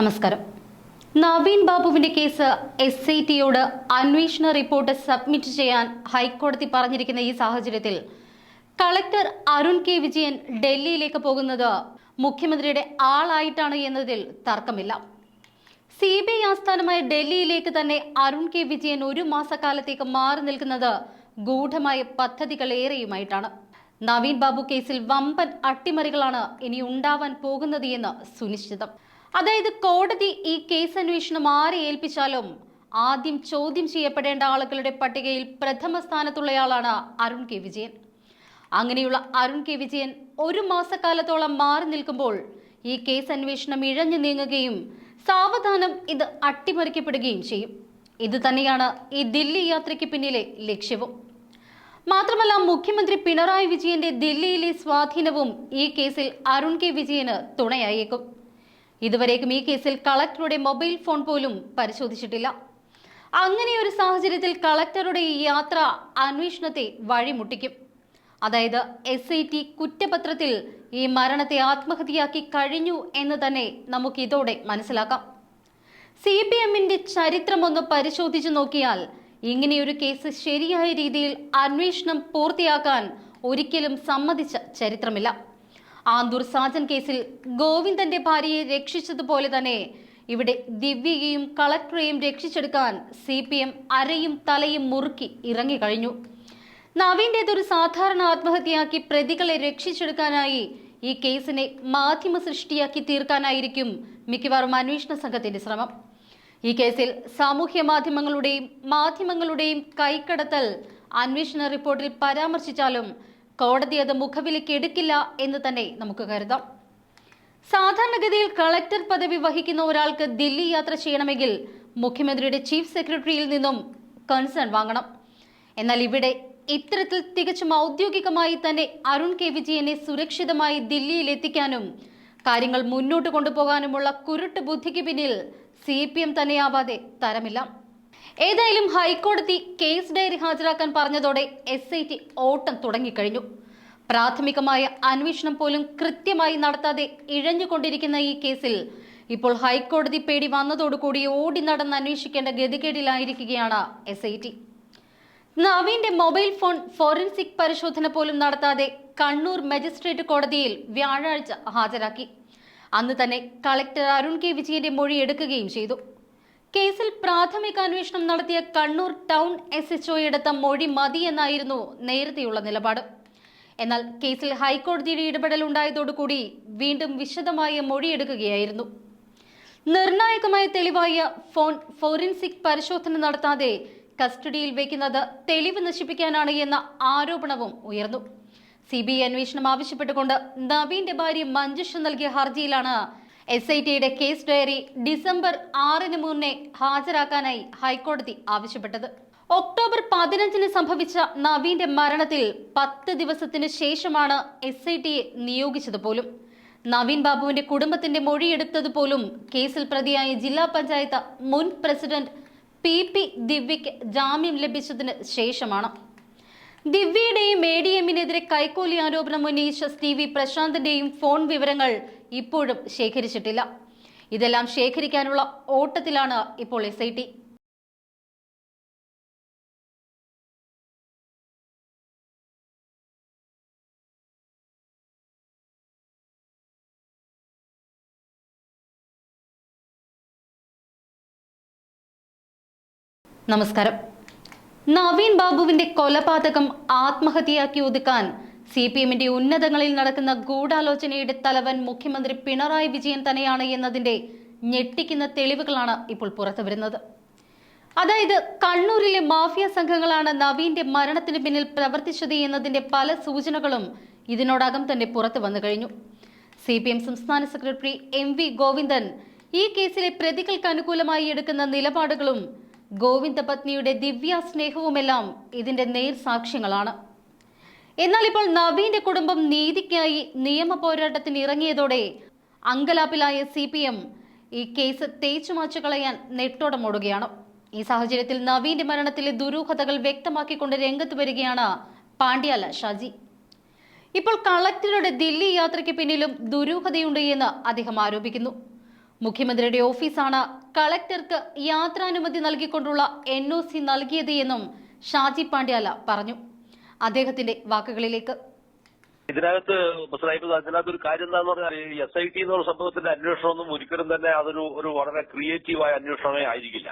നമസ്കാരം. നവീൻ ബാബുവിന്റെ case S I ടിയോട് അന്വേഷണ റിപ്പോർട്ട് സബ്മിറ്റ് ചെയ്യാൻ ഹൈക്കോടതി പറഞ്ഞിരിക്കുന്ന ഈ സാഹചര്യത്തിൽ കളക്ടർ അരുൺ കെ വിജയൻ ഡൽഹിയിലേക്ക് പോകുന്നത് മുഖ്യമന്ത്രിയുടെ ആളായിട്ടാണ് എന്നതിൽ തർക്കമില്ല. സി ബി ഐ ആസ്ഥാനമായ ഡൽഹിയിലേക്ക് തന്നെ അരുൺ കെ വിജയൻ ഒരു മാസക്കാലത്തേക്ക് മാറി നിൽക്കുന്നത് ഗൂഢമായ പദ്ധതികളേറെയുമായിട്ടാണ് നവീൻ ബാബു കേസിൽ വമ്പൻ അട്ടിമറികളാണ് ഇനി ഉണ്ടാവാൻ പോകുന്നത് എന്ന് സുനിശ്ചിതം. അതായത് കോടതി ഈ കേസ് അന്വേഷണം ആരെ ഏൽപ്പിച്ചാലും ആദ്യം ചോദ്യം ചെയ്യപ്പെടേണ്ട ആളുകളുടെ പട്ടികയിൽ പ്രഥമ സ്ഥാനത്തുള്ളയാളാണ് അരുൺ കെ. വിജയൻ. അങ്ങനെയുള്ള അരുൺ കെ. വിജയൻ ഒരു മാസക്കാലത്തോളം മാറി നിൽക്കുമ്പോൾ ഈ കേസ് അന്വേഷണം ഇഴഞ്ഞു നീങ്ങുകയും സാവധാനം ഇത് അട്ടിമറിക്കപ്പെടുകയും ചെയ്യും. ഇത് തന്നെയാണ് ഈ ദില്ലി യാത്രയ്ക്ക് പിന്നിലെ ലക്ഷ്യവും. മാത്രമല്ല മുഖ്യമന്ത്രി പിണറായി വിജയന്റെ ദില്ലിയിലെ സ്വാധീനവും ഈ കേസിൽ അരുൺ കെ. വിജയന് തുണയായേക്കും. ഇതുവരേക്കും ഈ കേസിൽ കളക്ടറുടെ മൊബൈൽ ഫോൺ പോലും പരിശോധിച്ചിട്ടില്ല. അങ്ങനെ ഒരു സാഹചര്യത്തിൽ കളക്ടറുടെ ഈ യാത്ര അന്വേഷണത്തെ വഴിമുട്ടിക്കും. അതായത് എസ് ഐ ടി കുറ്റപത്രത്തിൽ ഈ മരണത്തെ ആത്മഹത്യയാക്കി കഴിഞ്ഞു എന്ന് തന്നെ നമുക്ക് ഇതോടെ മനസ്സിലാക്കാം. സി പി എമ്മിന്റെ ചരിത്രം ഒന്ന് പരിശോധിച്ചു നോക്കിയാൽ ഇങ്ങനെയൊരു കേസ് ശരിയായ രീതിയിൽ അന്വേഷണം പൂർത്തിയാക്കാൻ ഒരിക്കലും സമ്മതിച്ച ചരിത്രമില്ല. ആന്തൂർ സാജൻ കേസിൽ ഗോവിന്ദന്റെ ഭാര്യയെ രക്ഷിച്ചതുപോലെ തന്നെ ഇവിടെ ദിവ്യയെയും കളക്ടറെയും രക്ഷിച്ചെടുക്കാൻ സി പി എം അരയും തലയും മുറുക്കി ഇറങ്ങിക്കഴിഞ്ഞു ഒരു സാധാരണ ആത്മഹത്യയാക്കി പ്രതികളെ രക്ഷിച്ചെടുക്കാനായി ഈ കേസിനെ മാധ്യമ സൃഷ്ടിയാക്കി തീർക്കാനായിരിക്കും മിക്കവാറും അന്വേഷണ സംഘത്തിന്റെ ശ്രമം. ഈ കേസിൽ സാമൂഹ്യ മാധ്യമങ്ങളുടെയും മാധ്യമങ്ങളുടെയും കൈക്കടത്തൽ അന്വേഷണ റിപ്പോർട്ടിൽ പരാമർശിച്ചാലും കോടതി അത് മുഖവിലേക്ക് എടുക്കില്ല എന്ന് തന്നെ നമുക്ക് കരുതാം. സാധാരണഗതിയിൽ കളക്ടർ പദവി വഹിക്കുന്ന ഒരാൾക്ക് ദില്ലി യാത്ര ചെയ്യണമെങ്കിൽ മുഖ്യമന്ത്രിയുടെ ചീഫ് സെക്രട്ടറിയിൽ നിന്നും കൺസേൺ വാങ്ങണം. എന്നാൽ ഇവിടെ ഇത്തരത്തിൽ തികച്ചും ഔദ്യോഗികമായി തന്നെ അരുൺ കെ വിജയനെ സുരക്ഷിതമായി ദില്ലിയിൽ എത്തിക്കാനും കാര്യങ്ങൾ മുന്നോട്ട് കൊണ്ടുപോകാനുമുള്ള കുരുട്ട് ബുദ്ധിക്ക് പിന്നിൽ സി പി എം തന്നെയാവാതെ തരമില്ല. ഏതായാലും ഹൈക്കോടതി കേസ് ഡയറി ഹാജരാക്കാൻ പറഞ്ഞതോടെ എസ് ഐ ടി ഓട്ടം തുടങ്ങിക്കഴിഞ്ഞു. പ്രാഥമികമായ അന്വേഷണം പോലും കൃത്യമായി നടത്താതെ ഇഴഞ്ഞുകൊണ്ടിരിക്കുന്ന ഈ കേസിൽ ഇപ്പോൾ ഹൈക്കോടതി പേടി വന്നതോടുകൂടി ഓടി നടന്ന് അന്വേഷിക്കേണ്ട ഗതികേടിലായിരിക്കുകയാണ് എസ് ഐ ടി നവീന്റെ മൊബൈൽ ഫോൺ ഫോറൻസിക് പരിശോധന പോലും നടത്താതെ കണ്ണൂർ മജിസ്ട്രേറ്റ് കോടതിയിൽ വ്യാഴാഴ്ച ഹാജരാക്കി. അന്ന് തന്നെ കളക്ടർ അരുൺ കെ വിജയന്റെ മൊഴി എടുക്കുകയും ചെയ്തു. കേസിൽ പ്രാഥമിക അന്വേഷണം നടത്തിയ കണ്ണൂർ ടൗൺ എസ് എച്ച് എടുത്ത മൊഴി മതിയെന്നായിരുന്നു നേരത്തെയുള്ള നിലപാട്. എന്നാൽ കേസിൽ ഹൈക്കോടതിയുടെ ഇടപെടൽ ഉണ്ടായതോടുകൂടി വീണ്ടും വിശദമായ മൊഴിയെടുക്കുകയായിരുന്നു. നിർണായകമായ തെളിവായ ഫോൺ ഫോറൻസിക് പരിശോധന നടത്താതെ കസ്റ്റഡിയിൽ വയ്ക്കുന്നത് തെളിവ് നശിപ്പിക്കാനാണ് എന്ന ആരോപണവും ഉയർന്നു. സി ബി ഐ അന്വേഷണം ആവശ്യപ്പെട്ടുകൊണ്ട് നവീന്റെ ഭാര്യ മഞ്ജുഷ നൽകിയ ഹർജിയിലാണ് എസ് ഐ ടിയുടെ കേസ് ഡയറി ഡിസംബർ ആറിന് മുന്നേ ഹാജരാക്കാനായി ഹൈക്കോടതി ആവശ്യപ്പെട്ടത്. ഒക്ടോബർ പതിനഞ്ചിന് സംഭവിച്ച നവീന്റെ മരണത്തിൽ പത്ത് ദിവസത്തിന് ശേഷമാണ് എസ് ഐ ടിയെ നിയോഗിച്ചത് പോലും. നവീൻ ബാബുവിന്റെ കുടുംബത്തിന്റെ മൊഴിയെടുത്തത് പോലും കേസിൽ പ്രതിയായ ജില്ലാ പഞ്ചായത്ത് മുൻ പ്രസിഡന്റ് പി പി ദിവ്യയ്ക്ക് ജാമ്യം ലഭിച്ചതിന് ശേഷമാണ്. ദിവ്യയുടെയും എ ഡി എമ്മിനെതിരെ കൈക്കൂലി ആരോപണം ഉന്നയിച്ച സി വി പ്രശാന്തിന്റെയും ഫോൺ വിവരങ്ങൾ ഇപ്പോഴും ശേഖരിച്ചിട്ടില്ല. ഇതെല്ലാം ശേഖരിക്കാനുള്ള ഓട്ടത്തിലാണ് ഇപ്പോൾ എസ് നമസ്കാരം. നവീൻ ബാബുവിന്റെ കൊലപാതകം ആത്മഹത്യയാക്കി ഒതുക്കാൻ സി പി എമ്മിന്റെ ഉന്നതങ്ങളിൽ നടക്കുന്ന ഗൂഢാലോചനയുടെ തലവൻ മുഖ്യമന്ത്രി പിണറായി വിജയൻ തന്നെയാണ് എന്നതിന്റെ ഞെട്ടിക്കുന്ന തെളിവുകളാണ് ഇപ്പോൾ പുറത്തുവരുന്നത്. അതായത് കണ്ണൂരിലെ മാഫിയ സംഘങ്ങളാണ് നവീന്റെ മരണത്തിന് പിന്നിൽ പ്രവർത്തിച്ചത് എന്നതിന്റെ പല സൂചനകളും ഇതിനോടകം തന്നെ പുറത്തു വന്നു കഴിഞ്ഞു. സി പി എം സംസ്ഥാന സെക്രട്ടറി എം വി ഗോവിന്ദൻ ഈ കേസിലെ പ്രതികൾക്ക് അനുകൂലമായി എടുക്കുന്ന നിലപാടുകളും ഗോവിന്ദ പത്നിയുടെ ദിവ്യ സ്നേഹവുമെല്ലാം ഇതിന്റെ നേർസാക്ഷ്യങ്ങളാണ്. എന്നാൽ ഇപ്പോൾ നവീന്റെ കുടുംബം നീതിക്കായി നിയമ പോരാട്ടത്തിന് ഇറങ്ങിയതോടെ അങ്കലാപ്പിലായ സി പി എം ഈ കേസ് തേച്ചു മാച്ചു കളയാൻ നെട്ടോടമോടുകയാണ് ഈ സാഹചര്യത്തിൽ നവീന്റെ മരണത്തിലെ ദുരൂഹതകൾ വ്യക്തമാക്കിക്കൊണ്ട് രംഗത്ത് വരികയാണ് പാണ്ഡ്യാല ഷാജി. ഇപ്പോൾ കളക്ടറുടെ ദില്ലി യാത്രയ്ക്ക് പിന്നിലും ദുരൂഹതയുണ്ട് എന്ന് അദ്ദേഹം ആരോപിക്കുന്നു. മുഖ്യമന്ത്രിയുടെ ഓഫീസാണ് കളക്ടർക്ക് യാത്രാനുമതി നൽകിക്കൊണ്ടുള്ള എൻ ഒ സി നൽകിയത് എന്നും ഷാജി പാണ്ഡ്യാല പറഞ്ഞു. അദ്ദേഹത്തിന്റെ വാക്കുകളിലേക്ക്. ഇതിനകത്ത് അതിനകത്ത് ഒരു കാര്യം എന്താന്ന് പറഞ്ഞാൽ ഈ എസ് ഐ ടി എന്നുള്ള സംഭവത്തിന്റെ അന്വേഷണമൊന്നും ഒരിക്കലും തന്നെ അതൊരു ഒരു വളരെ ക്രിയേറ്റീവായ അന്വേഷണമേ ആയിരിക്കില്ല.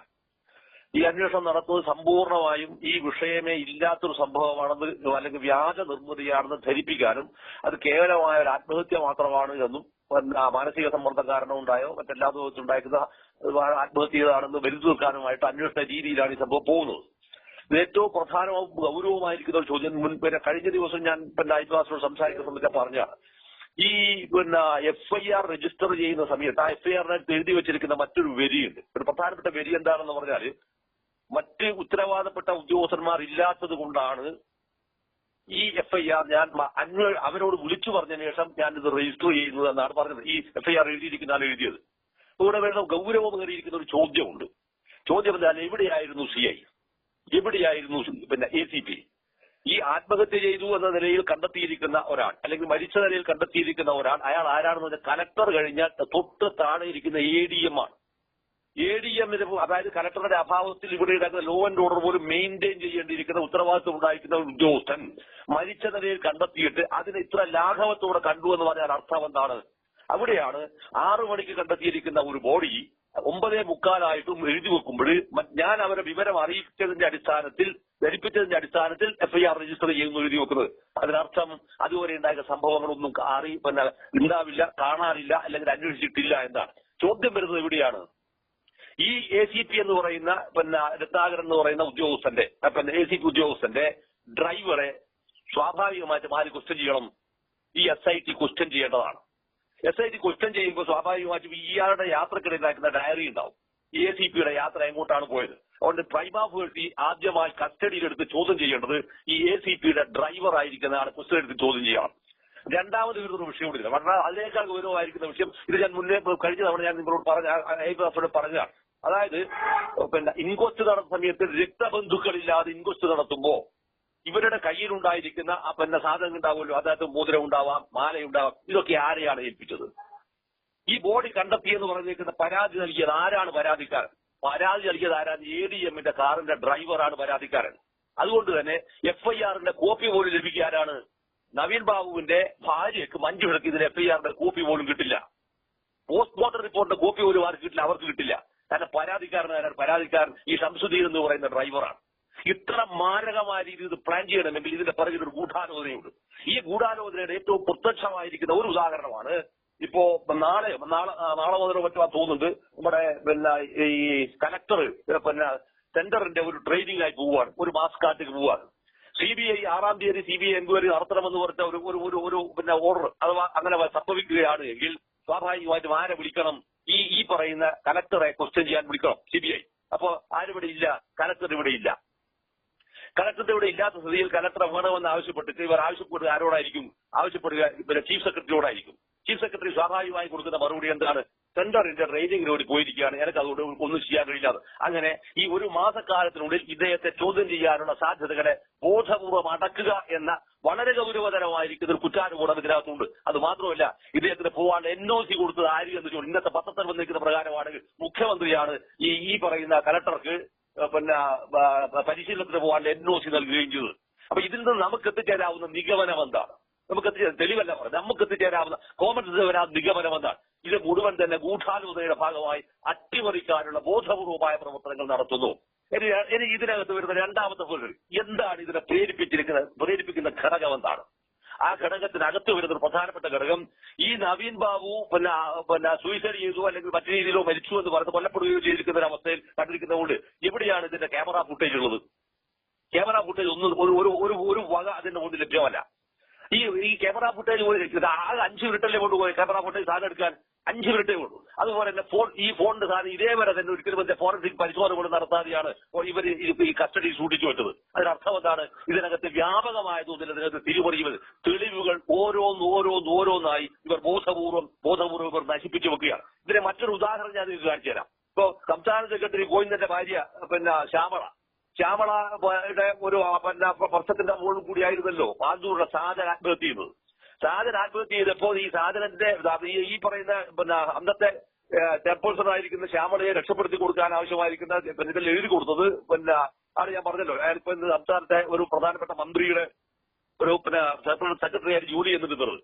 ഈ അന്വേഷണം നടത്തുന്നത് സമ്പൂർണമായും ഈ വിഷയമേ ഇല്ലാത്തൊരു സംഭവമാണെന്ന് അല്ലെങ്കിൽ വ്യാജ നിർമ്മിതിയാണെന്ന് ധരിപ്പിക്കാനും അത് കേവലമായ ഒരു ആത്മഹത്യ മാത്രമാണ് എന്നും മാനസിക സമ്മർദ്ദം കാരണം ഉണ്ടായോ മറ്റെല്ലാ വെച്ചുണ്ടാക്കുന്ന ആത്മഹത്യ ചെയ്തതാണെന്ന് വരുത്തി തീർക്കാനുമായിട്ട് അന്വേഷണ രീതിയിലാണ് ഈ സംഭവം പോകുന്നത്. ഏറ്റവും പ്രധാനവും ഗൗരവമായിരിക്കുന്ന ഒരു ചോദ്യം മുൻ പിന്നെ കഴിഞ്ഞ ദിവസം ഞാൻ പിന്നെ അയൽവാസിനോട് സംസാരിക്കുന്ന സമയത്ത് പറഞ്ഞാണ് ഈ പിന്നെ എഫ് ഐ ആർ രജിസ്റ്റർ ചെയ്യുന്ന സമയത്ത് ആ എഫ് ഐ എഴുതി വെച്ചിരിക്കുന്ന മറ്റൊരു വരിയുണ്ട്. ഒരു പ്രധാനപ്പെട്ട വരി എന്താണെന്ന് പറഞ്ഞാൽ മറ്റ് ഉത്തരവാദപ്പെട്ട ഉദ്യോഗസ്ഥന്മാർ ഇല്ലാത്തത് കൊണ്ടാണ് ഈ എഫ് ഐ ആർ ഞാൻ അവരോട് വിളിച്ചു പറഞ്ഞ ശേഷം ഞാൻ ഇത് രജിസ്റ്റർ ചെയ്യുന്നത് എന്നാണ് പറഞ്ഞത്. ഈ എഫ് ഐ ആർ എഴുതിയിരിക്കുന്ന എഴുതിയത്. ഇവിടെ വേണ്ട ഗൗരവമേറിയിരിക്കുന്ന ഒരു ചോദ്യമുണ്ട്. ചോദ്യം എന്താണ് എവിടെയായിരുന്നു സി ഐ എവിടെയായിരുന്നു പിന്നെ എ സി പി ഈ ആത്മഹത്യ ചെയ്തു എന്ന നിലയിൽ കണ്ടെത്തിയിരിക്കുന്ന ഒരാൾ അല്ലെങ്കിൽ മരിച്ച നിലയിൽ കണ്ടെത്തിയിരിക്കുന്ന ഒരാൾ അയാൾ ആരാണെന്ന് പറഞ്ഞാൽ കലക്ടർ കഴിഞ്ഞാൽ തൊട്ട് താഴെ ഇരിക്കുന്ന എ ഡി എം ആണ്. എ ഡി എമ്മിന് അതായത് കലക്ടറുടെ അഭാവത്തിൽ ഇവിടെ ഉണ്ടാക്കുന്ന ലോ ആൻഡ് ഓർഡർ പോലും മെയിന്റെയിൻ ചെയ്യേണ്ടിയിരിക്കുന്ന ഉത്തരവാദിത്വം ഉണ്ടായിരിക്കുന്ന ഉദ്യോഗസ്ഥൻ മരിച്ച നിലയിൽ കണ്ടെത്തിയിട്ട് അതിനെ ഇത്ര ലാഘവത്തോടെ കണ്ടു എന്ന് പറഞ്ഞാൽ അർത്ഥം എന്താണ്? അവിടെയാണ് ആറു മണിക്ക് കണ്ടെത്തിയിരിക്കുന്ന ഒരു ബോഡി ഒമ്പതേ മുക്കാലായിട്ടും എഴുതി വെക്കുമ്പോൾ ഞാൻ അവരെ വിവരം അറിയിച്ചതിന്റെ അടിസ്ഥാനത്തിൽ ധരിപ്പിച്ചതിന്റെ അടിസ്ഥാനത്തിൽ എഫ്ഐആർ രജിസ്റ്റർ ചെയ്യുന്നു എഴുതി വെക്കുന്നത്. അതിനർത്ഥം അതുവരെ ഉണ്ടായ സംഭവങ്ങളൊന്നും അറി പിന്നെ ഉണ്ടാവില്ല കാണാനില്ല അല്ലെങ്കിൽ അന്വേഷിച്ചിട്ടില്ല എന്നാണ്. ചോദ്യം വരുന്നത് എവിടെയാണ് ഈ എ സി പി എന്ന് പറയുന്ന പിന്നെ രത്നാകരൻ എന്ന് പറയുന്ന ഉദ്യോഗസ്ഥന്റെ പിന്നെ എ സി പി ഉദ്യോഗസ്ഥന്റെ ഡ്രൈവറെ സ്വാഭാവികമായിട്ട് ആര് ക്വസ്റ്റ്യൻ ചെയ്യണം? ഈ എസ് ഐ ടി ക്വസ്റ്റ്യൻ ചെയ്യേണ്ടതാണ്. എസ് ഐ ടി കുറ്റം ചെയ്യുമ്പോൾ സ്വാഭാവികമായിട്ടും ഇയാളുടെ യാത്രക്കിടയിലാക്കുന്ന ഡയറി ഉണ്ടാവും. എ സി പിയുടെ യാത്ര എങ്ങോട്ടാണ് പോയത്? അതുകൊണ്ട് പ്രൈമാഫേഴ്സി ആദ്യമായി കസ്റ്റഡിയിലെടുത്ത് ചോദ്യം ചെയ്യേണ്ടത് ഈ എ സി പിയുടെ ഡ്രൈവർ ആയിരിക്കുന്ന ആളെ കുസ്റ്റഡി എടുത്ത് ചോദ്യം ചെയ്യണം. രണ്ടാമത് വരുന്ന വിഷയം കൂടി പറഞ്ഞാൽ അതിനേക്കാൾ ഗൗരവമായിരിക്കുന്ന വിഷയം ഇത് ഞാൻ മുന്നേ കഴിഞ്ഞ തവണ ഞാൻ നിങ്ങളോട് പറഞ്ഞ പറഞ്ഞതാണ്. അതായത് പിന്നെ ഇൻക്വസ്റ്റ് നടത്തുന്ന സമയത്ത് രക്തബന്ധുക്കളില്ലാതെ ഇൻക്വസ്റ്റ് നടത്തുമ്പോ ഇവരുടെ കയ്യിലുണ്ടായിരിക്കുന്ന ആ പിന്നെ സാധനം ഉണ്ടാവുമല്ലോ. അതായത് മോതിരം ഉണ്ടാവാം മാലയുണ്ടാവാം. ഇതൊക്കെ ആരെയാണ് ഏൽപ്പിച്ചത്? ഈ ബോഡി കണ്ടെത്തിയെന്ന് പറഞ്ഞിരിക്കുന്ന പരാതി നൽകിയത് ആരാണ് പരാതിക്കാരൻ? പരാതി നൽകിയത് ആരാണ് എ ഡി എമ്മിന്റെ കാറിന്റെ ഡ്രൈവറാണ് പരാതിക്കാരൻ. അതുകൊണ്ട് തന്നെ എഫ്ഐആറിന്റെ കോപ്പി പോലും ലഭിക്കാനാണ് നവീൻ ബാബുവിന്റെ ഭാര്യയ്ക്ക് മഞ്ജു വിളക്ക്. ഇതിന് എഫ്ഐആറിന്റെ കോപ്പി പോലും കിട്ടില്ല. പോസ്റ്റ്മോർട്ടം റിപ്പോർട്ടിന്റെ കോപ്പി പോലും ആർക്ക് കിട്ടില്ല അവർക്ക് കിട്ടില്ല. കാരണം പരാതിക്കാരനാണ് പരാതിക്കാരൻ ഈ ഷംസുദ്ദീൻ എന്ന് പറയുന്ന ഡ്രൈവറാണ്. ഇത്ര മാരകമായ രീതിയിൽ ഇത് പ്ലാൻ ചെയ്യണമെങ്കിൽ ഇതിന്റെ പിറകിൽ ഒരു ഗൂഢാലോചനയുണ്ട്. ഈ ഗൂഢാലോചനയുടെ ഏറ്റവും പ്രത്യക്ഷമായിരിക്കുന്ന ഒരു ഉദാഹരണമാണ് ഇപ്പോ നാളെ നാളെ നാളെ മുതലോ മറ്റോ തോന്നുന്നുണ്ട് നമ്മുടെ പിന്നെ ഈ കലക്ടർ പിന്നെ ടെൻഡറിന്റെ ഒരു ട്രെയിനിങ് ആയി പോവുകയാണ്. ഒരു മാസ് മാസ്കാട്ടിക്ക് പോവുകയാണ്. സി ബി ഐ ആറാം തീയതി സി ബി ഐ എൻക്വയറി നടത്തണമെന്ന് പറഞ്ഞ ഒരു ഒരു ഒരു ഒരു പിന്നെ ഓർഡർ അഥവാ അങ്ങനെ സംഭവിക്കുകയാണ് എങ്കിൽ സ്വാഭാവികമായിട്ടും ആരെ വിളിക്കണം? ഈ ഈ പറയുന്ന കലക്ടറെ ക്വസ്റ്റ്യൻ ചെയ്യാൻ വിളിക്കണം. സി ബി ഐ അപ്പോ ആരിവിടെ ഇല്ല കലക്ടർ ഇവിടെ ഇല്ല. കലക്ടർ ഇവിടെ ഇല്ലാത്ത സ്ഥിതിയിൽ കലക്ടറെ വേണമെന്ന് ആവശ്യപ്പെട്ടിട്ട് ഇവർ ആവശ്യപ്പെടുക ആരോടായിരിക്കും? ആവശ്യപ്പെടുക പിന്നെ ചീഫ് സെക്രട്ടറിയോടായിരിക്കും. ചീഫ് സെക്രട്ടറി സ്വാഭാവികമായി കൊടുക്കുന്ന മറുപടി എന്താണ്? സെന്ററിന്റെ വേണ്ടി പോയിരിക്കുകയാണ്. എനിക്ക് അതുകൊണ്ട് ഒന്നും ചെയ്യാൻ കഴിയില്ലാതെ അങ്ങനെ ഈ ഒരു മാസക്കാലത്തിനുള്ളിൽ ഇദ്ദേഹത്തെ ചോദ്യം ചെയ്യാനുള്ള സാധ്യതകളെ ബോധപൂർവം അടക്കുക എന്ന വളരെ ഗൗരവതരമായിരിക്കുന്ന ഒരു കുറ്റാനുകൂടം ഇതിനകത്തുണ്ട് അത് മാത്രമല്ല ഇദ്ദേഹത്തിന് പോവാൻ എൻ ഒ സി കൊടുത്തത് ആര് എന്ന് ചോദിച്ചു. ഇന്നത്തെ പത്രത്തിൽ വന്നിരിക്കുന്ന പ്രകാരമാണെങ്കിൽ മുഖ്യമന്ത്രിയാണ് ഈ ഈ പറയുന്ന കലക്ടർക്ക് പിന്നെ പരിശീലനത്തിന് പോകാൻ എൻ ഒ സി നൽകുകയും ചെയ്തു. അപ്പൊ ഇതിൽ നിന്ന് നമുക്ക് എത്തിച്ചേരാവുന്ന നിഗമനം എന്താണ് നമുക്ക് എത്തിച്ചേരാൻ തെളിവല്ല പറഞ്ഞത്. നമുക്ക് എത്തിച്ചേരാവുന്ന കോമൺ വരാത്ത നിഗമനം എന്താണ് ഇത് മുഴുവൻ തന്നെ ഗൂഢാലോചനയുടെ ഭാഗമായി അട്ടിമറിക്കാനുള്ള ബോധപൂർവമായ പ്രവർത്തനങ്ങൾ നടത്തുന്നു. ഇനി ഇതിനകത്ത് വരുന്ന രണ്ടാമത്തെ ഫീൽഡ് എന്താണ് ഇതിനെ പ്രേരിപ്പിച്ചിരിക്കുന്നത് പ്രേരിപ്പിക്കുന്ന ഘടകം എന്താണ് ആ ഘടകത്തിനകത്ത് വരുന്ന ഒരു പ്രധാനപ്പെട്ട ഘടകം ഈ നവീൻ ബാബു പിന്നെ പിന്നെ സൂയിസൈഡ് ചെയ്തു അല്ലെങ്കിൽ മറ്റു രീതിയിലോ മരിച്ചു എന്ന് പറഞ്ഞ് കൊല്ലപ്പെടുകയോ ചെയ്തിരിക്കുന്ന ഒരു അവസ്ഥയിൽ കണ്ടിരിക്കുന്നതുകൊണ്ട് എവിടെയാണ് ഇതിന്റെ ക്യാമറ ഫുട്ടേജ് ഉള്ളത്. ക്യാമറ ഫുട്ടേജ് ഒന്നും ഒരു ഒരു ഒരു വക അതിന്റെ മുന്നിൽ ലഭ്യമല്ല. ഈ ഈ ക്യാമറ ഫുട്ടേജ് പോയി ആകെ അഞ്ച് മിനിറ്റല്ലേ കൊണ്ടുപോയി ക്യാമറ ഫുട്ടേജ് സാധനം എടുക്കാൻ? അഞ്ച് മിനിറ്റേ ഉള്ളൂ. അതുപോലെ തന്നെ ഫോൺ ഈ ഫോണിന്റെ സാധനം ഇതേവരെ തന്നെ ഒരിക്കലും മറ്റേ ഫോറൻസിക് പരിശോധന പോലും നടത്താതെയാണ് ഇവർ ഈ കസ്റ്റഡി സൂക്ഷിച്ചു വെച്ചത്. അതിനർത്ഥം എന്താണ്? ഇതിനകത്ത് വ്യാപകമായ തോതിൽ ഇതിനകത്ത് തിരിമറിയുന്നത് തെളിവുകൾ ഓരോന്ന് ഓരോന്ന് ഓരോന്നായി ഇവർ ബോധപൂർവം ബോധപൂർവം ഇവർ നശിപ്പിച്ചു വെക്കുകയാണ്. ഇതിന്റെ മറ്റൊരു ഉദാഹരണം ഞാൻ നിങ്ങൾക്ക് കാണിച്ചു തരാം. ഇപ്പോ സംസ്ഥാന സെക്രട്ടറി ഗോവിന്ദന്റെ ഭാര്യ പിന്നെ ശ്യാമള. ശ്യാമളയുടെ ഒരു പിന്നെ വർഷത്തിന്റെ മുകളിൽ കൂടിയായിരുന്നല്ലോ പാന്തൂരുടെ സാധന ആത്മഹത്യ ചെയ്യുന്നത്. സാധന ആത്മഹത്യ ചെയ്തപ്പോൾ ഈ സാധനത്തിന്റെ ഈ- പറയുന്ന പിന്നെ അന്നത്തെ ചെയർപേഴ്സൺ ആയിരിക്കുന്ന ശ്യാമളയെ രക്ഷപ്പെടുത്തി കൊടുക്കാൻ ആവശ്യമായിരിക്കുന്ന പിന്നെ ഇതിൽ എഴുതി കൊടുത്തത് പിന്നെ ആണ് ഞാൻ പറഞ്ഞല്ലോ. അയാളിപ്പോ സംസ്ഥാനത്തെ ഒരു പ്രധാനപ്പെട്ട മന്ത്രിയുടെ ഒരു പിന്നെ സെക്രട്ടറി ആയിട്ട് ജോലി ചെയ്യുന്നുണ്ട്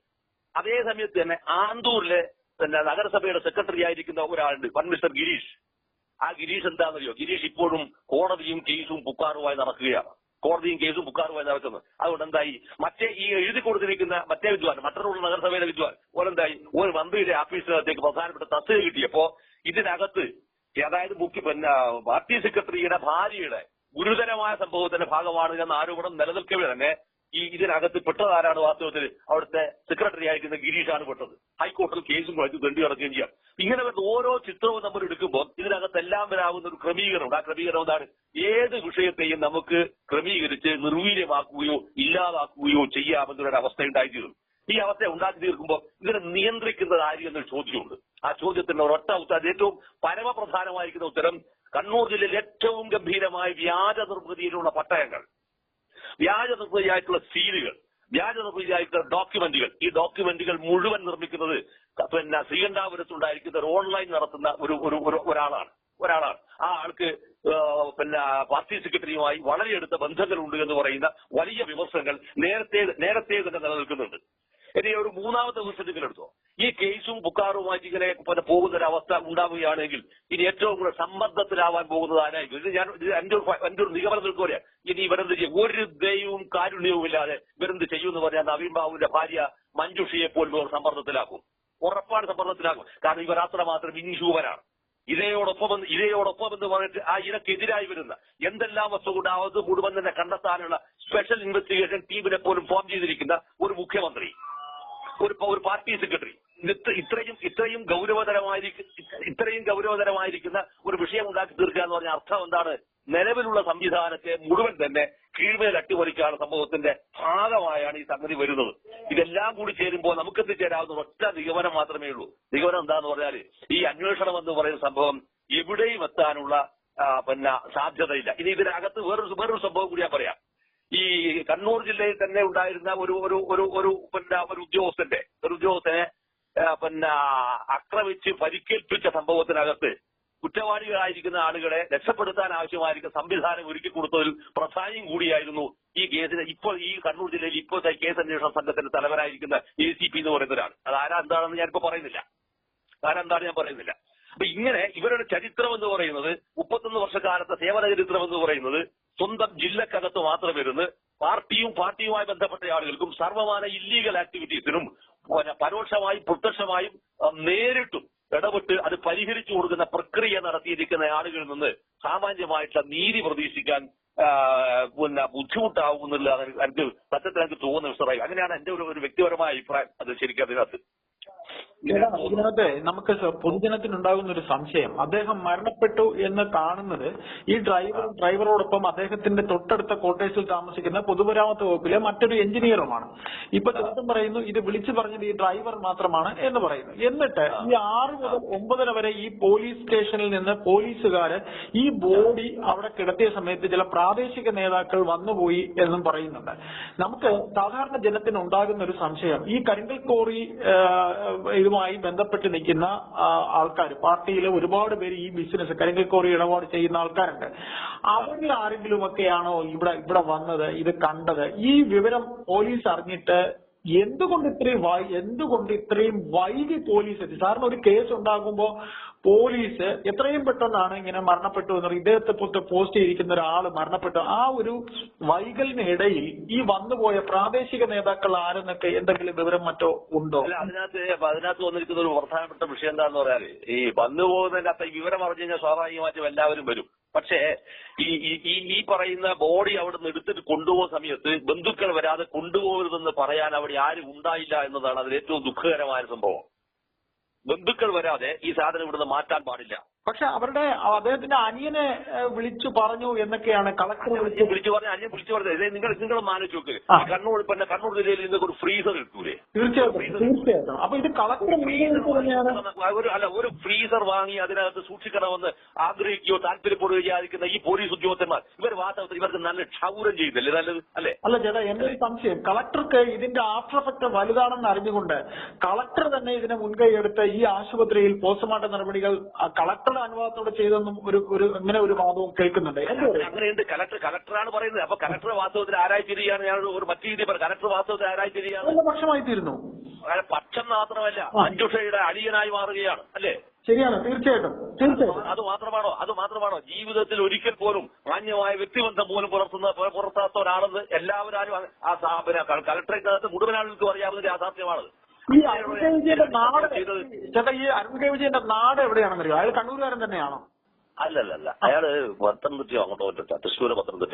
അതേ സമയത്ത് തന്നെ ആന്തൂരിലെ പിന്നെ നഗരസഭയുടെ സെക്രട്ടറി ആയിരിക്കുന്ന ഒരാളുണ്ട് വൺ മിസ്റ്റർ ഗിരീഷ്. ആ ഗിരീഷ് എന്താണെന്നറിയോ? ഗിരീഷ് ഇപ്പോഴും കോടതിയും കേസും പുക്കാറുമായി നടക്കുകയാണ്. കോടതിയും കേസും പുക്കാറുമായി നടക്കുന്നത് അതുകൊണ്ട് എന്തായി മറ്റേ ഈ എഴുതി കൊടുത്തിരിക്കുന്ന മറ്റേ വിദ്വാൻ മറ്റൊരു നഗരസഭയിലെ വിദ്വാൻ ഓരെന്തായി ഒരു മന്ത്രിയുടെ ഓഫീസിനകത്തേക്ക് പ്രധാനപ്പെട്ട തസ്തിക കിട്ടിയപ്പോ ഇതിനകത്ത് അതായത് മുഖ്യ പിന്നെ പാർട്ടി സെക്രട്ടറിയുടെ ഭാര്യയുടെ ഗുരുതരമായ സംഭവത്തിന്റെ ഭാഗമാണ് എന്ന ആരോപണം നിലനിൽക്കവേ തന്നെ ഈ ഇതിനകത്ത് പെട്ടത് ആരാണ് വാസ്തവത്തിൽ? അവിടുത്തെ സെക്രട്ടറി ആയിരിക്കുന്ന ഗിരീഷാണ് പെട്ടത്. ഹൈക്കോടതി കേസും വഴി ദണ്ഡി നടക്കുകയും ചെയ്യാം. ഇങ്ങനെ വരുന്ന ഓരോ ചിത്രവും നമ്മൾ എടുക്കുമ്പോൾ ഇതിനകത്ത് എല്ലാം വരാവുന്ന ഒരു ക്രമീകരണം ആ ക്രമീകരണം എന്താണ്? ഏത് വിഷയത്തെയും നമുക്ക് ക്രമീകരിച്ച് നിർവീര്യമാക്കുകയോ ഇല്ലാതാക്കുകയോ ചെയ്യാമെന്നൊരു അവസ്ഥ ഉണ്ടായിത്തീരും ഈ അവസ്ഥ ഉണ്ടാക്കി തീർക്കുമ്പോൾ ഇതിനെ നിയന്ത്രിക്കുന്നത് ആര് എന്നൊരു ചോദ്യമുണ്ട്. ആ ചോദ്യത്തിന്റെ ഒരൊറ്റ ഉത്തരം ഏറ്റവും പരമപ്രധാനമായിരിക്കുന്ന ഉത്തരം കണ്ണൂർ ജില്ലയിൽ ഏറ്റവും ഗംഭീരമായ വ്യാജ നിർമ്മിതിയിലുള്ള പട്ടയങ്ങൾ. വ്യാജ നിർമ്മിതിയായിട്ടുള്ള സീലുകൾ വ്യാജ നിർമ്മിതിയായിട്ടുള്ള ഡോക്യുമെന്റുകൾ. ഈ ഡോക്യുമെന്റുകൾ മുഴുവൻ നിർമ്മിക്കുന്നത് പിന്നെ ശ്രീകണ്ഠാപുരത്തുണ്ടായിരിക്കുന്ന ഒരു ഓൺലൈൻ നടത്തുന്ന ഒരു ഒരു ഒരു- ഒരാളാണ്. ഒരാളാണ്. ആ ആൾക്ക് പിന്നെ പാർട്ടി സെക്രട്ടറിയുമായി വളരെ അടുത്ത ബന്ധങ്ങളുണ്ട് എന്ന് പറയുന്ന വലിയ വിമർശനങ്ങൾ നേരത്തെ നേരത്തെ തന്നെ നിലനിൽക്കുന്നുണ്ട്. ഇനി ഒരു മൂന്നാമത്തെ വിമർശനങ്ങൾ എടുത്തോ ഈ കേസും ബുക്കാറുമായിട്ട് ഇങ്ങനെ പോകുന്ന ഒരു അവസ്ഥ ഉണ്ടാവുകയാണെങ്കിൽ ഇനി ഏറ്റവും കൂടുതൽ സമ്മർദ്ദത്തിലാവാൻ പോകുന്നത് ആരായിരിക്കും ഇത് ഞാൻ എന്റെ ഒരു എന്റെ ഒരു നിഗമനം നിൽക്കുക ഇനി ഇവരെന്ത് ചെയ്യും? ഒരു ദയവും കാരുണ്യവും ഇല്ലാതെ ഇവരെന്ത് ചെയ്യുമെന്ന് പറഞ്ഞാൽ നവീൻ ബാബുവിന്റെ ഭാര്യ മഞ്ജുഷിയെ പോലും ഇവർ സമ്മർദ്ദത്തിലാക്കും. ഉറപ്പാണ് സമ്മർദ്ദത്തിലാക്കും. കാരണം ഇവർ അത്രമാത്രം ഇൻഹ്യൂമനാണ്. ഇരയോടൊപ്പം ഇരയോടൊപ്പം എന്ന് പറഞ്ഞിട്ട് ആ ഇരക്കെതിരായി വരുന്ന എന്തെല്ലാം കൊണ്ട് അത് മുഴുവൻ തന്നെ കണ്ടെത്താനുള്ള സ്പെഷ്യൽ ഇൻവെസ്റ്റിഗേഷൻ ടീമിനെ പോലും ഫോം ചെയ്തിരിക്കുന്ന ഒരു മുഖ്യമന്ത്രി. ഒരു ഒരു പാർട്ടി സെക്രട്ടറി. ഇത്രയും ഇത്രയും ഗൗരവതരമായിരിക്കും ഇത്രയും ഗൗരവതരമായിരിക്കുന്ന ഒരു വിഷയം ഉണ്ടാക്കി തീർക്കുക എന്ന് പറഞ്ഞ അർത്ഥം എന്താണ്? നിലവിലുള്ള സംവിധാനത്തെ മുഴുവൻ തന്നെ കീഴ്മേൽ അട്ടിമറിക്കാനുള്ള സംഭവത്തിന്റെ ഭാഗമായാണ് ഈ സംഗതി വരുന്നത്. ഇതെല്ലാം കൂടി ചേരുമ്പോൾ നമുക്ക് എത്തിച്ചേരാവുന്ന ഒറ്റ നിഗമനം മാത്രമേ ഉള്ളൂ. നിഗമനം എന്താന്ന് പറഞ്ഞാൽ ഈ അന്വേഷണം എന്ന് പറയുന്ന സംഭവം എവിടെയും എത്താനുള്ള പിന്നെ സാധ്യതയില്ല. ഇനി ഇതിനകത്ത് വേറൊരു വേറൊരു സംഭവം കൂടി ഞാൻ പറയാം. ഈ കണ്ണൂർ ജില്ലയിൽ തന്നെ ഉണ്ടായിരുന്ന ഒരു ഒരു ഒരു ഒരു പിന്നെ ഒരു ഉദ്യോഗസ്ഥന്റെ ഒരു ഉദ്യോഗസ്ഥനെ പിന്നെ ആക്രമിച്ച് പരിക്കേൽപ്പിച്ച സംഭവത്തിനകത്ത് കുറ്റവാളികളായിരിക്കുന്ന ആളുകളെ രക്ഷപ്പെടുത്താൻ ആവശ്യമായിരിക്കുന്ന സംവിധാനം ഒരുക്കി കൊടുത്തതിൽ പ്രധാനിയും കൂടിയായിരുന്നു ഈ കേസിന്. ഇപ്പോൾ ഈ കണ്ണൂർ ജില്ലയിൽ ഇപ്പോഴത്തെ കേസ് അന്വേഷണ സംഘത്തിന്റെ തലവനായിരിക്കുന്ന എ സി പി എന്ന് പറയുന്ന ഒരാൾ അത് ആരാ എന്താണെന്ന് ഞാനിപ്പോ പറയുന്നില്ല. ആരെന്താണ് ഞാൻ പറയുന്നില്ല. അപ്പൊ ഇങ്ങനെ ഇവരുടെ ചരിത്രം എന്ന് പറയുന്നത് മുപ്പത്തൊന്ന് വർഷക്കാലത്തെ സേവന ചരിത്രം എന്ന് പറയുന്നത് സ്വന്തം ജില്ലക്കകത്ത് മാത്രം വരുന്നത് പാർട്ടിയും പാർട്ടിയുമായി ബന്ധപ്പെട്ട ആളുകൾക്കും സർവമാന ഇല്ലീഗൽ ആക്ടിവിറ്റീസിനും പരോക്ഷമായും പ്രത്യക്ഷമായും നേരിട്ടും ഇടപെട്ട് അത് പരിഹരിച്ചു കൊടുക്കുന്ന പ്രക്രിയ നടത്തിയിരിക്കുന്ന ആളുകളിൽ നിന്ന് സാമാന്യമായിട്ടുള്ള നീതി പ്രതീക്ഷിക്കാൻ പിന്നെ ബുദ്ധിമുട്ടാവും എന്നുള്ള എനിക്ക് സത്യത്തിൽ എനിക്ക് തോന്നുന്നു മിസ്റ്റർ അങ്ങനെയാണ് എന്റെ ഒരു വ്യക്തിപരമായ അഭിപ്രായം. അത് ശരിക്കും അതിനകത്ത്. ഇതിനകത്ത് നമുക്ക് പൊതുജനത്തിന് ഉണ്ടാകുന്ന ഒരു സംശയം. അദ്ദേഹം മരണപ്പെട്ടു എന്ന് കാണുന്നത് ഈ ഡ്രൈവർ ഡ്രൈവറോടൊപ്പം അദ്ദേഹത്തിന്റെ തൊട്ടടുത്ത ക്വാർട്ടേഴ്സിൽ താമസിക്കുന്ന പൊതുമരാമത്ത് വകുപ്പിലെ മറ്റൊരു എഞ്ചിനീയറുമാണ്. ഇപ്പൊ ചോദ്യം പറയുന്നു ഇത് വിളിച്ചു പറഞ്ഞത് ഈ ഡ്രൈവർ മാത്രമാണ് എന്ന് പറയുന്നു. എന്നിട്ട് ഈ ആറ് മുതൽ ഒമ്പതര വരെ ഈ പോലീസ് സ്റ്റേഷനിൽ നിന്ന് പോലീസുകാര് ഈ ബോഡി അവിടെ കിടത്തിയ സമയത്ത് ചില പ്രാദേശിക നേതാക്കൾ വന്നുപോയി എന്നും പറയുന്നുണ്ട്. നമുക്ക് സാധാരണ ജനത്തിന് ഉണ്ടാകുന്ന ഒരു സംശയം. ഈ കരിങ്കൽ കോറി ഇതുമായി ബന്ധപ്പെട്ട് നിൽക്കുന്ന ആൾക്കാർ പാർട്ടിയിലെ ഒരുപാട് പേര് ഈ ബിസിനസ് കരിങ്കൽ കോറി ഇടപാട് ചെയ്യുന്ന ആൾക്കാരുണ്ട്. അവരിൽ ആരെങ്കിലുമൊക്കെയാണോ ഇവിടെ ഇവിടെ വന്നത് ഇത് കണ്ടത്? ഈ വിവരം പോലീസ് അറിഞ്ഞിട്ട് എന്തുകൊണ്ട് ഇത്രയും എന്തുകൊണ്ട് ഇത്രയും വൈകി പോലീസ് എത്തി? സാറിന് ഒരു കേസ് ഉണ്ടാകുമ്പോ പോലീസ് എത്രയും പെട്ടെന്നാണ് ഇങ്ങനെ മരണപ്പെട്ടു എന്ന്. ഇദ്ദേഹത്തെ പുറത്ത് പോസ്റ്റ് ചെയ്തിരിക്കുന്ന ഒരാൾ മരണപ്പെട്ടു. ആ ഒരു വൈകലിനിടയിൽ ഈ വന്നുപോയ പ്രാദേശിക നേതാക്കൾ ആരെന്നൊക്കെ എന്തെങ്കിലും വിവരം മറ്റോ ഉണ്ടോ? അതിനകത്ത് അതിനകത്ത് വന്നിരിക്കുന്ന ഒരു പ്രധാനപ്പെട്ട വിഷയം എന്താന്ന് പറഞ്ഞാൽ ഈ വന്നുപോകുന്നതിന്റെ അത്ര വിവരം അറിഞ്ഞു കഴിഞ്ഞാൽ സ്വാഭാവികമായിട്ടും എല്ലാവരും വരും. പക്ഷേ ഈ ഈ- പറയുന്ന ബോഡി അവിടെ നിന്ന് എടുത്തിട്ട് കൊണ്ടുപോകുന്ന സമയത്ത് ബന്ധുക്കൾ വരാതെ കൊണ്ടുപോകരുതെന്ന് പറയാൻ അവിടെ ആരും ഉണ്ടായില്ല എന്നതാണ് അതിൽ ഏറ്റവും ദുഃഖകരമായ സംഭവം. ബന്ധുക്കൾ വരാതെ ഈ സാധനം ഇവിടുന്ന് മാറ്റാൻ പാടില്ല. പക്ഷെ അവരുടെ അദ്ദേഹത്തിന്റെ അനിയനെ വിളിച്ചു പറഞ്ഞു എന്നൊക്കെയാണ് കളക്ടറെ വിളിച്ച് വിളിച്ചു പറഞ്ഞ അനിയൻ വിളിച്ചു പറഞ്ഞത്. നിങ്ങൾ നിങ്ങൾ ആലോചിച്ച് നോക്ക്. കണ്ണൂർ പിന്നെ കണ്ണൂർ ജില്ലയിൽ നിങ്ങൾക്ക് ഒരു ഫ്രീസർ കിട്ടൂലേ? തീർച്ചയായിട്ടും തീർച്ചയായിട്ടും. അപ്പൊ ഇത് കളക്ടർ ഒരു അല്ല ഒരു ഫ്രീസർ വാങ്ങി അതിനകത്ത് സൂക്ഷിക്കണമെന്ന് ആഗ്രഹിക്കുകയോ താല്പര്യപ്പെടുകയോ വിചാരിക്കുന്ന ഈ പോലീസ് ഉദ്യോഗസ്ഥന്മാർ ഇവർ വാസ്തവത്തിൽ ഇവർക്ക് നല്ല ക്ഷൗരം ചെയ്യുന്നില്ലേ നല്ലത് അല്ലെ? അല്ല ചേട്ടാ എന്റെ ഒരു സംശയം. കളക്ടർക്ക് ഇതിന്റെ ആഫ്റ്റർ എഫക്ട് വലുതാണെന്ന് അറിഞ്ഞുകൊണ്ട് കളക്ടർ തന്നെ ഇതിനെ മുൻകൈ എടുത്ത് ഈ ആശുപത്രിയിൽ പോസ്റ്റ്മോർട്ടം നടപടികൾ കളക്ടർ കളക്ടറുടെ അനുവാദത്തോടെ ചെയ്തെന്നും ഒരു ഒരു ഇങ്ങനെ ഒരു വാദവും കേൾക്കുന്നുണ്ട്. അങ്ങനെയുണ്ട്. കലക്ടർ കലക്ടറാണ് പറയുന്നത്. അപ്പൊ കലക്ടർ വാസ്തവത്തിൽ ആരായി തിരിയാണ് ഞാൻ ഒരു മറ്റു രീതി പറഞ്ഞു കലക്ടർ വാസ്തവത്തിൽ ആരായി തിരിയാണ് പക്ഷമായി തീരുന്നു പക്ഷം മാത്രമല്ല. മഞ്ജുഷയുടെ അളിയനായി മാറുകയാണ്. അല്ലേ? ശരിയാണ്. തീർച്ചയായിട്ടും. തീർച്ചയായിട്ടും. അത് മാത്രമാണോ? അത് മാത്രമാണോ? ജീവിതത്തിൽ ഒരിക്കൽ പോലും മാന്യമായ വ്യക്തിബന്ധം പോലും പുലർത്തുന്ന പുലർത്താത്ത ഒരാളെന്ന് എല്ലാവരും ആ- ആ സാ- പിന്നെ ക- കളക്ടറേറ്റിനകത്ത് മുഴുവൻ ആളുകൾക്കും അറിയാവുന്ന ഒരു യാഥാർത്ഥ്യമാണത് ഈ അരുൺ കെ വിജയന്റെ നാട് ചേട്ടാ ഈ അരുൺ കെ വിജയന്റെ നാട് എവിടെയാണെന്നറിയോ? അയാൾ കണ്ണൂരുകാരൻ തന്നെയാണോ? അല്ലല്ല അയാൾ പത്തനംതിട്ട അങ്ങോട്ട് പറ്റാ തൃശ്ശൂര് പത്തനംതിട്ട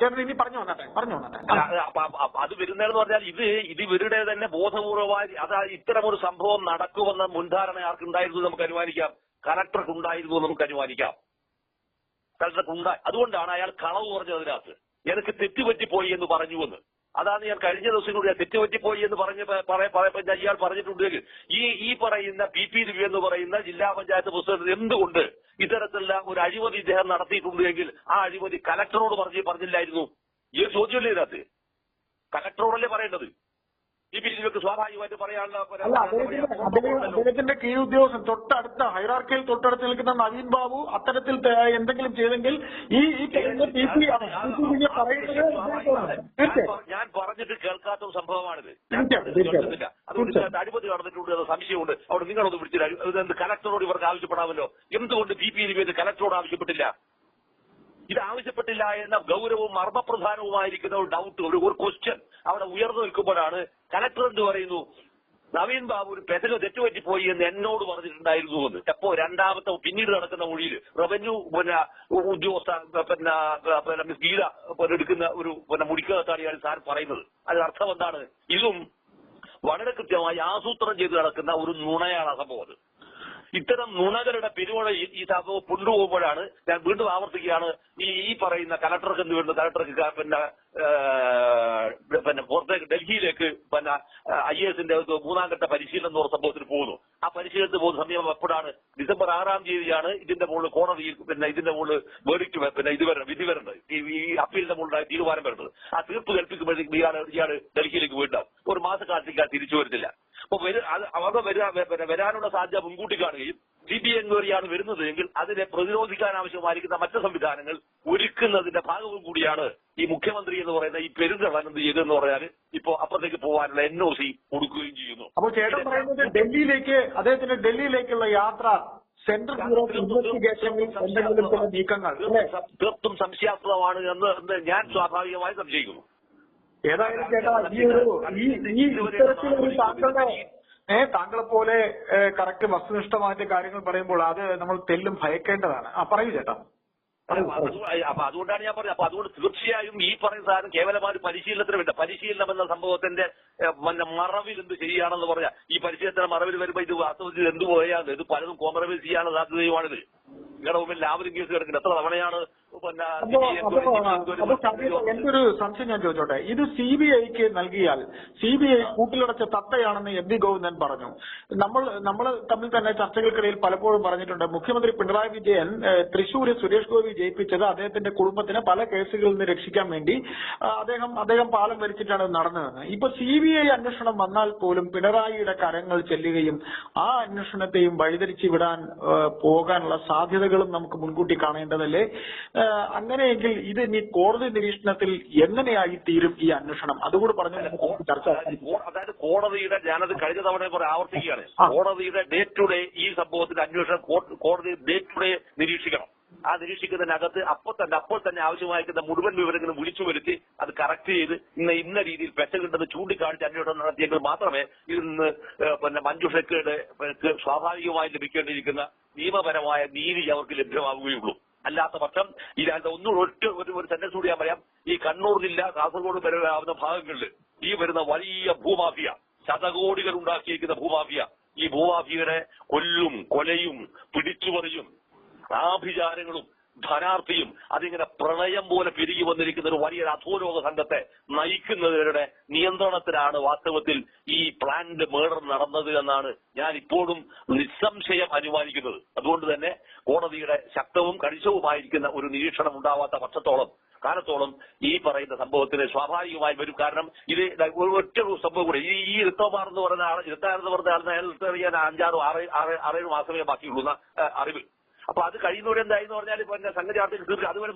ചേട്ടൻ ഇനി പറഞ്ഞു വന്നട്ടെ പറഞ്ഞു വന്നട്ടെ. അത് വരുന്നതെന്ന് പറഞ്ഞാൽ ഇത് ഇത് ഇവരുടെ തന്നെ ബോധപൂർവമായി അതായത് ഒരു സംഭവം നടക്കുമെന്ന മുൻധാരണ ആർക്കുണ്ടായിരുന്നു നമുക്ക് അനുമാനിക്കാം. കലക്ടർക്ക് ഉണ്ടായിരുന്നു നമുക്ക് അനുമാനിക്കാം. കലക്ടർക്ക് ഉണ്ടായി അതുകൊണ്ടാണ് അയാൾ കളവ് പറഞ്ഞത് അതിനകത്ത്. എനിക്ക് തെറ്റുപറ്റിപ്പോയി എന്ന് പറഞ്ഞുവെന്ന്. അതാണ് ഞാൻ കഴിഞ്ഞ ദിവസം കൂടി തെറ്റുപറ്റിപ്പോയി എന്ന് പറഞ്ഞ് ഇയാൾ പറഞ്ഞിട്ടുണ്ടെങ്കിൽ ഈ ഈ പറയുന്ന പി പി ദിവ്യ എന്ന് പറയുന്ന ജില്ലാ പഞ്ചായത്ത് പ്രസിഡന്റ് എന്തുകൊണ്ട് ഇത്തരത്തിലുള്ള ഒരു അഴിമതി ഇദ്ദേഹം നടത്തിയിട്ടുണ്ടെങ്കിൽ ആ അഴിമതി കലക്ടറോട് പറഞ്ഞ് പറഞ്ഞില്ലായിരുന്നു? ഈ ചോദ്യമല്ലേ ഇതിനകത്ത്? കലക്ടറോടല്ലേ പറയേണ്ടത്? പി പി രവിക്ക് സ്വാഭാവികമായിട്ട് പറയാനുള്ള അദ്ദേഹത്തിന്റെ അദ്ദേഹം- അദ്ദേഹത്തിന്റെ കീഴുദ്യോഗസ്ഥൻ തൊട്ടടുത്ത ഹൈറാർക്കിയിൽ തൊട്ടടുത്ത് നിൽക്കുന്ന നവീൻ ബാബു അത്തരത്തിൽ എന്തെങ്കിലും ചെയ്തെങ്കിൽ ഈ ഈ ഞാൻ പറഞ്ഞിട്ട് കേൾക്കാത്ത ഒരു സംഭവമാണിത്. അതുകൊണ്ട് അഴിമതി നടന്നിട്ടുണ്ട് എന്ന സംശയമുണ്ട്. അവിടെ നിങ്ങളൊന്ന് വിളിച്ചിട്ട് കലക്ടറോട് ഇവർക്ക് ആവശ്യപ്പെടാമല്ലോ? എന്തുകൊണ്ട് ബി പി രവി കലക്ടറോട് ആവശ്യപ്പെട്ടില്ല? ഇത് ആവശ്യപ്പെട്ടില്ല എന്ന ഗൗരവവും മർമ്മപ്രധാനവുമായിരിക്കുന്ന ഒരു ഡൗട്ട് ഒരു ഒരു ക്വസ്റ്റ്യൻ അവിടെ ഉയർന്നു നിൽക്കുമ്പോഴാണ് കലക്ടർ എന്ന് പറയുന്നു? നവീൻ ബാബു ഒരു പെസക തെറ്റുപറ്റിപ്പോയി എന്ന് എന്നോട് പറഞ്ഞിട്ടുണ്ടായിരുന്നു എന്ന്. എപ്പോ രണ്ടാമത്തെ പിന്നീട് നടക്കുന്ന മൊഴിയിൽ റവന്യൂ പിന്നെ ഉദ്യോഗസ്ഥ പിന്നെ ഗീത എടുക്കുന്ന ഒരു പിന്നെ മുടിക്കകത്താണ് സാർ പറയുന്നത്. അതിന് അർത്ഥം എന്താണ്? ഇതും വളരെ കൃത്യമായി ആസൂത്രണം ചെയ്ത് നടക്കുന്ന ഒരു നുണയാണ് ആ. ഇത്തരം നുണകളുടെ പെരുമഴ ഈ സംഭവം കൊണ്ടുപോകുമ്പോഴാണ് ഞാൻ വീണ്ടും ആവർത്തിക്കുകയാണ്. ഈ ഈ പറയുന്ന കലക്ടർക്ക് എന്ത് വേണ്ടു കലക്ടർക്ക് പിന്നെ പിന്നെ പുറത്തേക്ക് ഡൽഹിയിലേക്ക് പിന്നെ ഐ എസിന്റെ മൂന്നാം ഘട്ട പരിശീലനം എന്ന് പറഞ്ഞ സംഭവത്തിന് പോകുന്നു. ആ പരിശീലനത്തിന് പോകുന്ന സമയം എപ്പോഴാണ് ഡിസംബർ ആറാം തീയതിയാണ് ഇതിന്റെ മുകളിൽ കോടതിയിൽ പിന്നെ ഇതിന്റെ മുകളിൽ വേടിക്ക് പിന്നെ ഇത് വരണം വിധി വരേണ്ടത്. ഈ അപ്പീലിന്റെ മുകളിലായി തീരുമാനം വരുന്നത് ആ തീർപ്പ് കൽപ്പിക്കുമ്പോഴേക്കും ഇയാൾ ഇയാൾ ഡൽഹിയിലേക്ക് വീണ്ടാവും ഒരു മാസക്കാലത്തേക്ക് തിരിച്ചു വരുന്നില്ല അപ്പൊ അവർക്ക് വരാനുള്ള സാധ്യത മുൻകൂട്ടി കാണുകയും സി ബി എൻക്വയറിയാണ് വരുന്നത് എങ്കിൽ അതിനെ പ്രതിരോധിക്കാൻ ആവശ്യമായിരിക്കുന്ന മറ്റു സംവിധാനങ്ങൾ ഒരുക്കുന്നതിന്റെ ഭാഗവും കൂടിയാണ് ഈ മുഖ്യമന്ത്രി എന്ന് പറയുന്ന ഈ പെരുന്തളൻ എന്ത് ചെയ്തെന്ന് പറഞ്ഞാൽ ഇപ്പോ അപ്പുറത്തേക്ക് പോകാനുള്ള എൻ ഒ സി കൊടുക്കുകയും ചെയ്യുന്നു. അപ്പൊ ചേട്ടൻ പറയുന്നത് ഡൽഹിയിലേക്ക് അദ്ദേഹത്തിന്റെ ഡൽഹിയിലേക്കുള്ള യാത്ര സെൻട്രൽ ബ്യൂറോ എന്തെങ്കിലും നീക്കങ്ങൾ തീർത്തും സംശയാസ്പദമാണ് എന്ന് എന്ന് ഞാൻ സ്വാഭാവികമായി സംശയിക്കുന്നു. ഏതായാലും ചേട്ടാ ഈ ഒരു ഈ ഈ ഇത്തരത്തിലൊരു താങ്കളുടെ ഏ താങ്കളെ പോലെ കറക്റ്റ് വസ്തുനിഷ്ഠമായിട്ട് കാര്യങ്ങൾ പറയുമ്പോൾ അത് നമ്മൾ തെല്ലും ഭയക്കേണ്ടതാണ്. ആ പറയൂ ചേട്ടാ. പറയൂ, അപ്പൊ പറയൂ. അത് അപ്പൊ അതുകൊണ്ടാണ് ഞാൻ പറഞ്ഞത്. അപ്പൊ അതുകൊണ്ട് തീർച്ചയായും ഈ പറയുന്ന സാധനം കേവലമായ ഒരു പരിശീലനത്തിന് വേണ്ട പരിശീലനം എന്ന സംഭവത്തിന്റെ ഏഹ്, പിന്നെ മറവിൽ എന്ത് ശരിയാണെന്ന് പറഞ്ഞാൽ ഈ പരിശീലനത്തിന്റെ മറവിൽ വരുമ്പോ ഇത് വാസ്തവത്തിൽ എന്ത് പോയാണ് ഇത് പലതും കോംപ്രമൈസ് ചെയ്യാനുള്ള സാധ്യതയുമാണിത് നിങ്ങളുടെ മുമ്പിൽ ലാബിലും കേസ് കിടക്കുന്നത് എത്ര തവണയാണ്? ഒരു സംശയം ഞാൻ ചോദിച്ചോട്ടെ? ഇത് സി ബി ഐക്ക് നൽകിയാൽ സി ബി ഐ കൂട്ടിലടച്ച തത്തയാണെന്ന് എം വി ഗോവിന്ദൻ പറഞ്ഞു. നമ്മൾ നമ്മൾ തമ്മിൽ തന്നെ ചർച്ചകൾക്കിടയിൽ പലപ്പോഴും പറഞ്ഞിട്ടുണ്ട്. മുഖ്യമന്ത്രി പിണറായി വിജയൻ തൃശൂര് സുരേഷ് ഗോപി ജയിപ്പിച്ചത് അദ്ദേഹത്തിന്റെ കുടുംബത്തിന് പല കേസുകളിൽ നിന്ന് രക്ഷിക്കാൻ വേണ്ടി അദ്ദേഹം അദ്ദേഹം പാലം വരിച്ചിട്ടാണ് നടന്നതെന്ന്. ഇപ്പൊ സി ബി ഐ അന്വേഷണം വന്നാൽ പോലും പിണറായിയുടെ കരങ്ങൾ ചെല്ലുകയും ആ അന്വേഷണത്തെയും വഴിതിരിച്ചു വിടാൻ പോകാനുള്ള സാധ്യതകളും നമുക്ക് മുൻകൂട്ടി കാണേണ്ടതല്ലേ? അങ്ങനെയെങ്കിൽ ഇത് ഇനി കോടതി നിരീക്ഷണത്തിൽ എങ്ങനെയായി തീരും ഈ അന്വേഷണം? അതുകൂടി പറഞ്ഞു ചർച്ച അതായത് കോടതിയുടെ ഞാനത് കഴിഞ്ഞ തവണ കുറെ ആവർത്തിക്കുകയാണ്. കോടതിയുടെ ഡേ ടു ഡേ ഈ സംഭവത്തിന്റെ അന്വേഷണം കോടതി ഡേ ടു ഡേ നിരീക്ഷിക്കണം. ആ നിരീക്ഷിക്കുന്നതിനകത്ത് അപ്പോൾ തന്നെ അപ്പോൾ തന്നെ ആവശ്യമായിരിക്കുന്ന മുഴുവൻ വിവരങ്ങളും വിളിച്ചു വരുത്തി അത് കറക്റ്റ് ചെയ്ത് ഇന്ന് ഇന്ന രീതിയിൽ പെറ്റലുണ്ടെന്ന് ചൂണ്ടിക്കാണിച്ച് അന്വേഷണം നടത്തിയെങ്കിൽ മാത്രമേ ഇതിൽ നിന്ന് പിന്നെ മഞ്ജുഷക്കയുടെ ക്ക് സ്വാഭാവികമായി ലഭിക്കേണ്ടിയിരിക്കുന്ന നിയമപരമായ നീതി അവർക്ക് ലഭ്യമാവുകയുള്ളൂ. അല്ലാത്ത പക്ഷം ഈ ഒന്നും ഒറ്റ ഒരു ഒരു സെന്റൻസ് കൂടി ഞാൻ പറയാം. ഈ കണ്ണൂർ ജില്ല കാസർഗോഡ് വരെ ആവുന്ന ഭാഗങ്ങളിൽ ഈ വരുന്ന വലിയ ഭൂമാഫിയ ശതകോടികൾ ഉണ്ടാക്കിയിരിക്കുന്ന ഭൂമാഫിയ ഈ ഭൂമാഫിയുടെ കൊല്ലും കൊലയും പിടിച്ചുപറിയും ആഭിചാരങ്ങളും ധനാർത്ഥിയും അതിങ്ങനെ പ്രളയം പോലെ പെരുകി വന്നിരിക്കുന്ന ഒരു വലിയൊരു അധോലോക സംഘത്തെ നയിക്കുന്നവരുടെ നിയന്ത്രണത്തിലാണ് വാസ്തവത്തിൽ ഈ പ്ലാന്റ് മേഡർ നടന്നത് എന്നാണ് ഞാൻ ഇപ്പോഴും നിസ്സംശയം അനുമാനിക്കുന്നത്. അതുകൊണ്ട് തന്നെ കോടതിയുടെ ശക്തവും കണിശവുമായിരിക്കുന്ന ഒരു നിരീക്ഷണം ഉണ്ടാവാത്ത പക്ഷത്തോളം കാലത്തോളം ഈ പറയുന്ന സംഭവത്തിന് സ്വാഭാവികമായി വരും. കാരണം ഇത് ഒറ്റ സംഭവം കൂടെ. ഈ ഈ ഋത്തോമാർ എന്ന് പറഞ്ഞ ആൾ ഇരുത്താർ എന്ന് പറഞ്ഞ ആൾ അയാൾ റിട്ടയർ ചെയ്യാൻ അഞ്ചാറ് ആറ് ആറ് ആറേഴ് മാസമേ ബാക്കിയുള്ളൂ അറിവ്. അപ്പൊ അത് കഴിയുന്നവരെ എന്തായി എന്ന് പറഞ്ഞാൽ പിന്നെ സംഗതി ആർട്ടിൽ തീർക്കുക അതുവരെ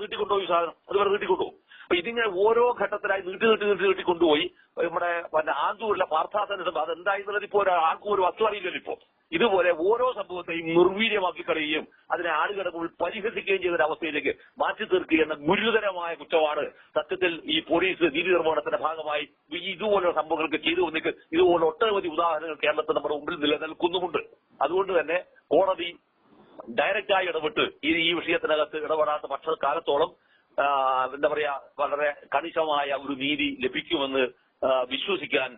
സാധനം. അതുവരെ നീട്ടിക്കൊണ്ടുപോകും അപ്പൊ ഇതിങ്ങനെ ഓരോ ഘട്ടത്തിലായി നീട്ടി നീട്ടി നീട്ടി നീട്ടി കൊണ്ടുപോയി നമ്മുടെ പിന്നെ ആന്തൂരിലെ പാർത്ഥാസന അത് അതെന്തായി എന്നുള്ളത് ഇപ്പോ ആർക്കും ഒരു വസ്തു അറിയില്ലല്ലോ ഇപ്പോ. ഇതുപോലെ ഓരോ സംഭവത്തെയും നിർവീര്യമാക്കി കളയുകയും അതിനെ ആളുകളുടെ മുമ്പിൽ പരിഹസിക്കുകയും ചെയ്ത അവസ്ഥയിലേക്ക് മാറ്റി തീർക്കുക എന്ന ഗുരുതരമായ കുറ്റമാണ് സത്യത്തിൽ ഈ പോലീസ് നീതി നിർമ്മാണത്തിന്റെ ഭാഗമായി ഇതുപോലെ സംഭവങ്ങൾക്ക് ചെയ്തു വന്നിട്ട് ഇതുപോലെ ഒട്ടനവധി ഉദാഹരണങ്ങൾ കേരളത്തിൽ നമ്മുടെ മുമ്പിൽ നിലനിൽക്കുന്നുമുണ്ട്. അതുകൊണ്ട് തന്നെ കോടതി ഡയറക്റ്റായി ഇടപെട്ട് ഈ ഈ വിഷയത്തിനകത്ത് ഇടപെടാത്ത പക്ഷ കാലത്തോളം എന്താ പറയാ വളരെ കണിശമായ ഒരു നീതി ലഭിക്കുമെന്ന് വിശ്വസിക്കാൻ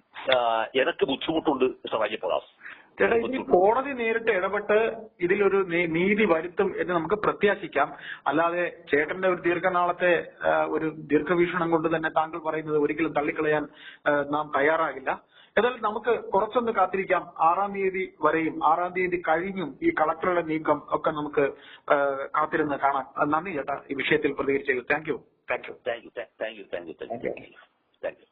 എനക്ക് ബുദ്ധിമുട്ടുണ്ട് അയ്യപ്പദാസ് ചേട്ടാ ഇനി കോടതി നേരിട്ട് ഇടപെട്ട് ഇതിലൊരു നീതി വരുത്തും എന്ന് നമുക്ക് പ്രത്യാശിക്കാം. അല്ലാതെ ചേട്ടന്റെ ഒരു ദീർഘനാളത്തെ ഒരു ദീർഘവീക്ഷണം കൊണ്ട് തന്നെ താങ്കൾ പറയുന്നത് ഒരിക്കലും തള്ളിക്കളയാൻ നാം തയ്യാറാകില്ല. ഏതായാലും നമുക്ക് കുറച്ചൊന്ന് കാത്തിരിക്കാം. ആറാം തീയതി വരെയും ആറാം തീയതി കഴിഞ്ഞും ഈ കളക്ടറുടെ നീക്കം ഒക്കെ നമുക്ക് കാത്തിരുന്ന് കാണാം. നന്ദി ചേട്ടാ ഈ വിഷയത്തിൽ പ്രതികരിച്ചത് thank you thank you thank you thank you thank you thank you thank you